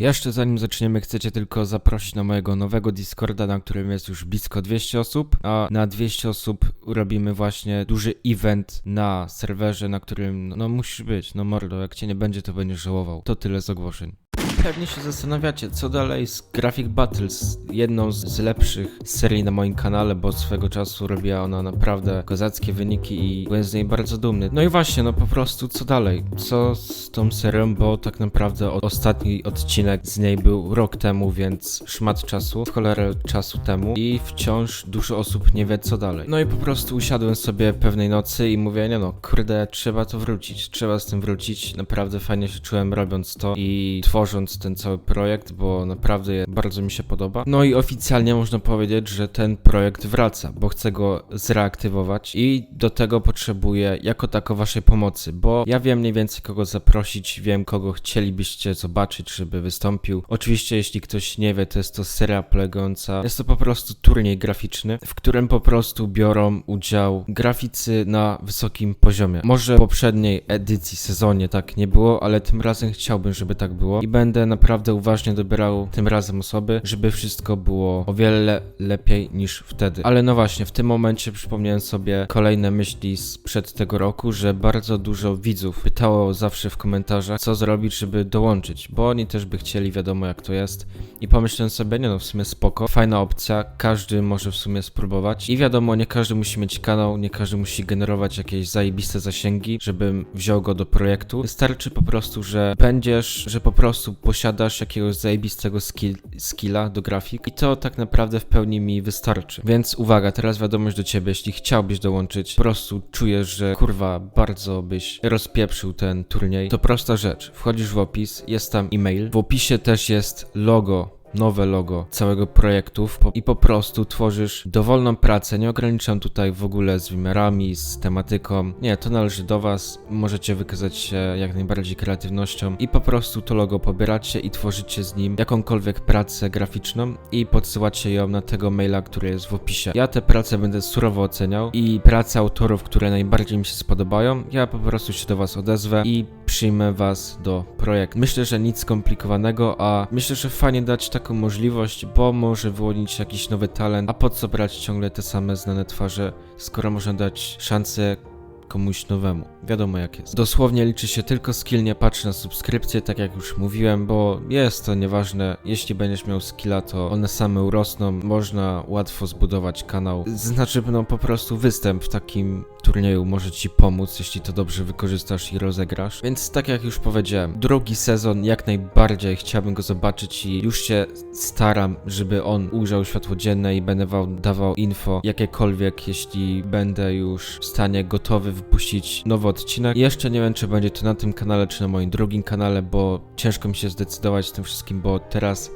Jeszcze zanim zaczniemy, chcecie tylko zaprosić na mojego nowego Discorda, na którym jest już blisko 200 osób, a na 200 osób robimy właśnie duży event na serwerze, na którym, no, no musisz być, no mordo, jak cię nie będzie, to będziesz żałował. To tyle z ogłoszeń. Pewnie się zastanawiacie, co dalej z Graphic Battles, jedną z, lepszych serii na moim kanale, bo swego czasu robiła ona naprawdę kozackie wyniki i byłem z niej bardzo dumny. No i właśnie, no po prostu co dalej? Co z tą serią, bo tak naprawdę ostatni odcinek z niej był rok temu, więc szmat czasu, w cholerę czasu temu i wciąż dużo osób nie wie co dalej. No i po prostu usiadłem sobie pewnej nocy i mówię, nie no, kurde, trzeba to wrócić, trzeba z tym wrócić, naprawdę fajnie się czułem robiąc to i tworząc ten cały projekt, bo naprawdę bardzo mi się podoba. No i oficjalnie można powiedzieć, że ten projekt wraca, bo chcę go zreaktywować i do tego potrzebuję jako tako waszej pomocy, bo ja wiem mniej więcej kogo zaprosić, wiem kogo chcielibyście zobaczyć, żeby wystąpił. Oczywiście jeśli ktoś nie wie, to jest to seria polegająca, jest to po prostu turniej graficzny, w którym po prostu biorą udział graficy na wysokim poziomie. Może w poprzedniej edycji, sezonie tak nie było, ale tym razem chciałbym, żeby tak było i będę naprawdę uważnie dobierał tym razem osoby, żeby wszystko było o wiele le- lepiej niż wtedy. Ale no właśnie, w tym momencie przypomniałem sobie kolejne myśli sprzed tego roku, że bardzo dużo widzów pytało zawsze w komentarzach, co zrobić, żeby dołączyć, bo oni też by chcieli, wiadomo jak to jest. I pomyślałem sobie, nie no, w sumie spoko, fajna opcja, każdy może w sumie spróbować. I wiadomo, nie każdy musi mieć kanał, nie każdy musi generować jakieś zajebiste zasięgi, żebym wziął go do projektu. Wystarczy po prostu, że będziesz, że po prostu posiadasz jakiegoś zajebistego skill, skilla do grafik i to tak naprawdę w pełni mi wystarczy. Więc uwaga, teraz wiadomość do ciebie, jeśli chciałbyś dołączyć, po prostu czujesz, że kurwa bardzo byś rozpieprzył ten turniej, to prosta rzecz. Wchodzisz w opis, jest tam e-mail, w opisie też jest logo nowe logo całego projektu i po prostu tworzysz dowolną pracę. Nie ograniczam tutaj w ogóle z wymiarami, z tematyką. Nie, to należy do Was. Możecie wykazać się jak najbardziej kreatywnością i po prostu to logo pobieracie i tworzycie z nim jakąkolwiek pracę graficzną i podsyłacie ją na tego maila, który jest w opisie. Ja te prace będę surowo oceniał i prace autorów, które najbardziej mi się spodobają, ja po prostu się do Was odezwę i przyjmę Was do projektu. Myślę, że nic skomplikowanego, a myślę, że fajnie dać taką możliwość, bo może wyłonić jakiś nowy talent, a po co brać ciągle te same znane twarze, skoro można dać szansę komuś nowemu. Wiadomo jak jest. Dosłownie liczy się tylko skill, nie patrz na subskrypcję, tak jak już mówiłem, bo jest to nieważne. Jeśli będziesz miał skilla, to one same urosną, można łatwo zbudować kanał. Znaczy, no po prostu występ w takim turnieju może ci pomóc, jeśli to dobrze wykorzystasz i rozegrasz. Więc tak jak już powiedziałem, drugi sezon jak najbardziej chciałbym go zobaczyć i już się staram, żeby on ujrzał światło dzienne i będę wam dawał info jakiekolwiek, jeśli będę już w stanie gotowy wypuścić nowy odcinek. Jeszcze nie wiem, czy będzie to na tym kanale, czy na moim drugim kanale, bo ciężko mi się zdecydować z tym wszystkim, bo teraz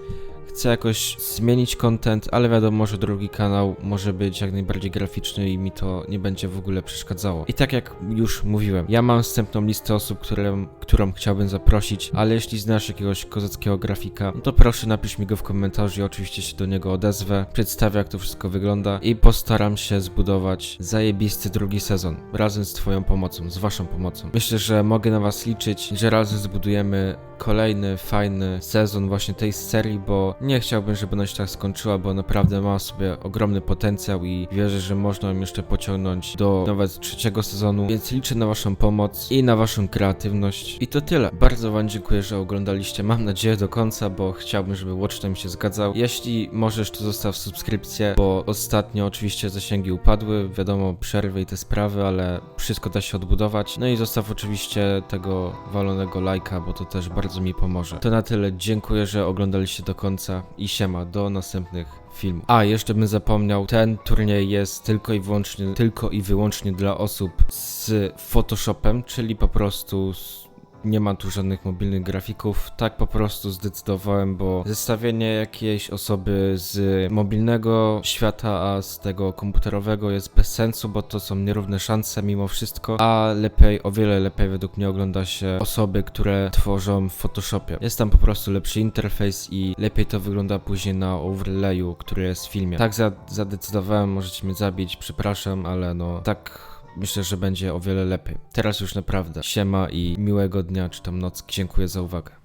chcę jakoś zmienić content, ale wiadomo, że drugi kanał może być jak najbardziej graficzny i mi to nie będzie w ogóle przeszkadzało. I tak jak już mówiłem, ja mam wstępną listę osób, które, którą chciałbym zaprosić, ale jeśli znasz jakiegoś kozackiego grafika, no to proszę napisz mi go w komentarzu i oczywiście się do niego odezwę, przedstawię jak to wszystko wygląda i postaram się zbudować zajebisty drugi sezon, razem z twoją pomocą, z waszą pomocą. Myślę, że mogę na was liczyć, że razem zbudujemy kolejny, fajny sezon właśnie tej serii, bo nie chciałbym, żeby ona się tak skończyła, bo naprawdę ma w sobie ogromny potencjał i wierzę, że można ją jeszcze pociągnąć do nawet trzeciego sezonu, więc liczę na waszą pomoc i na waszą kreatywność. I to tyle. Bardzo wam dziękuję, że oglądaliście, mam nadzieję do końca, bo chciałbym, żeby Watchtime się zgadzał. Jeśli możesz, to zostaw subskrypcję, bo ostatnio oczywiście zasięgi upadły, wiadomo, przerwy i te sprawy, ale wszystko da się odbudować. No i zostaw oczywiście tego walonego lajka, bo to też bardzo mi pomoże. To na tyle, dziękuję, że oglądaliście do końca i siema, do następnych filmów. A, jeszcze bym zapomniał, ten turniej jest tylko i wyłącznie, tylko i wyłącznie dla osób z Photoshopem, czyli po prostu z nie ma tu żadnych mobilnych grafików. Tak po prostu zdecydowałem, bo zestawienie jakiejś osoby z mobilnego świata, a z tego komputerowego jest bez sensu, bo to są nierówne szanse mimo wszystko, a lepiej, o wiele lepiej według mnie ogląda się osoby, które tworzą w Photoshopie. Jest tam po prostu lepszy interfejs i lepiej to wygląda później na overlayu, który jest w filmie. Tak za zadecydowałem, możecie mnie zabić, przepraszam, ale no tak myślę, że będzie o wiele lepiej. Teraz już naprawdę. Siema i miłego dnia czy tam noc. Dziękuję za uwagę.